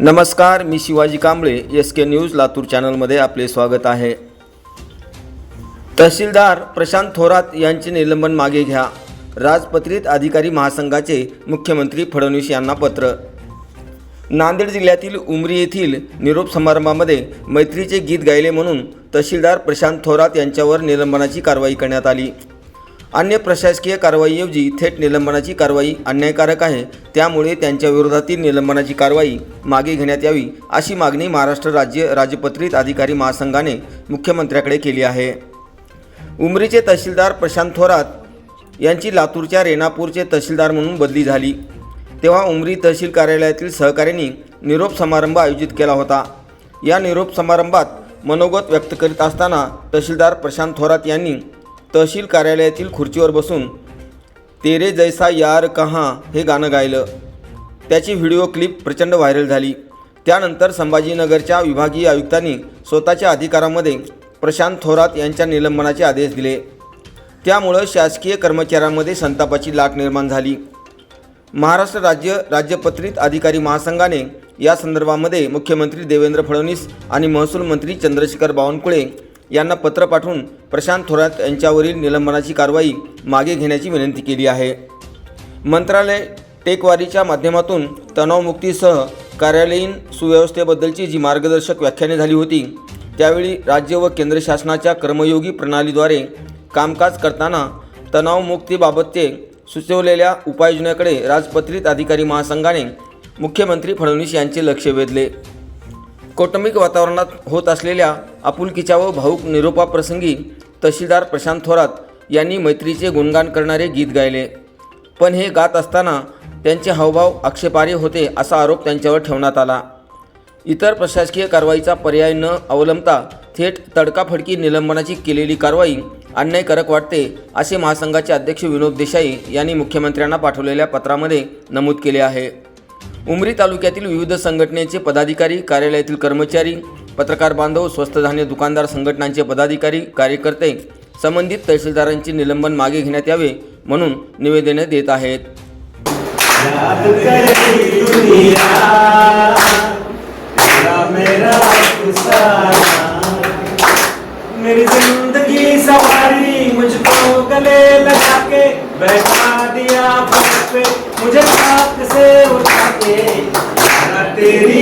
नमस्कार मी Shivaji Kamble S K news Latur चॅनलमध्ये आपले स्वागत आहे. तहसीलदार प्रशांत थोरात यांचे निलंबन मागे घ्या. राजपत्रित अधिकारी महासंघाचे मुख्यमंत्री फडणवीस यांना पत्र. नांदेड जिल्ह्यातील उमरी येथील निरोप समारंभामध्ये मैत्रीचे गीत गायले म्हणून तहसीलदार प्रशांत थोरात यांच्यावर निलंबनाची कारवाई करण्यात आली. अन्य प्रशासकीय कारवाईऐवजी थेट निलंबनाची कारवाई अन्यायकारक आहे. त्यामुळे त्यांच्या विरोधातील निलंबनाची कारवाई मागे घेण्यात यावी अशी मागणी महाराष्ट्र राज्य राजपत्रित अधिकारी महासंघाने मुख्यमंत्र्याकडे केली आहे. उमरीचे तहसीलदार प्रशांत थोरात यांची लातूरच्या रेणापूरचे तहसीलदार म्हणून बदली झाली. तेव्हा उमरी तहसील कार्यालयातील सहकाऱ्यांनी निरोप समारंभ आयोजित केला होता. या निरोप समारंभात मनोगत व्यक्त करीत असताना तहसीलदार प्रशांत थोरात यांनी तहसील कार्यालयातील खुर्चीवर बसून तेरे जैसा यार कहाँ हे गाणं गायलं. त्याची व्हिडिओ क्लिप प्रचंड व्हायरल झाली. त्यानंतर संभाजीनगरच्या विभागीय आयुक्तांनी स्वतःच्या अधिकारामध्ये प्रशांत थोरात यांच्या निलंबनाचे आदेश दिले. त्यामुळं शासकीय कर्मचाऱ्यांमध्ये संतापाची लाट निर्माण झाली. महाराष्ट्र राज्य राज्यपत्रित अधिकारी महासंघाने या संदर्भामध्ये मुख्यमंत्री देवेंद्र फडणवीस आणि महसूल मंत्री चंद्रशेखर बावनकुळे यांना पत्र पाठवून प्रशांत थोरात यांच्यावरील निलंबनाची कारवाई मागे घेण्याची विनंती केली आहे. मंत्रालय टेकवारीच्या माध्यमातून तणावमुक्तीसह कार्यालयीन सुव्यवस्थेबद्दलची जी मार्गदर्शक व्याख्याने झाली होती त्यावेळी राज्य व केंद्र शासनाच्या कर्मयोगी प्रणालीद्वारे कामकाज करताना तणावमुक्तीबाबतचे सुचवलेल्या उपाययोजनेकडे राजपत्रित अधिकारी महासंघाने मुख्यमंत्री फडणवीस यांचे लक्ष वेधले. कौटुंबिक वातावरणात होत असलेल्या आपुलकीच्या व भाऊक निरोपाप्रसंगी तहसीलदार प्रशांत थोरात यांनी मैत्रीचे गुणगान करणारे गीत गायले. पण हे गात असताना त्यांचे हावभाव आक्षेपार्ह होते असा आरोप त्यांच्यावर ठेवण्यात आला. इतर प्रशासकीय कारवाईचा पर्याय न अवलंबता थेट तडकाफडकी निलंबनाची केलेली कारवाई अन्यायकारक वाटते असे महासंघाचे अध्यक्ष विनोद देसाई यांनी मुख्यमंत्र्यांना पाठवलेल्या पत्रामध्ये नमूद केले आहे. उमरी तालुक्यातील विविध संघटनेचे पदाधिकारी कार्यालयातील कर्मचारी पत्रकार बांधव स्वस्त धान्य दुकानदार संघटनांचे पदाधिकारी कार्यकर्ते संबंधित तहसीलदारांचे निलंबन मागे घेण्यात यावे म्हणून निवेदने देत आहेत. बैठा दिया मुझे से उठा के तेरी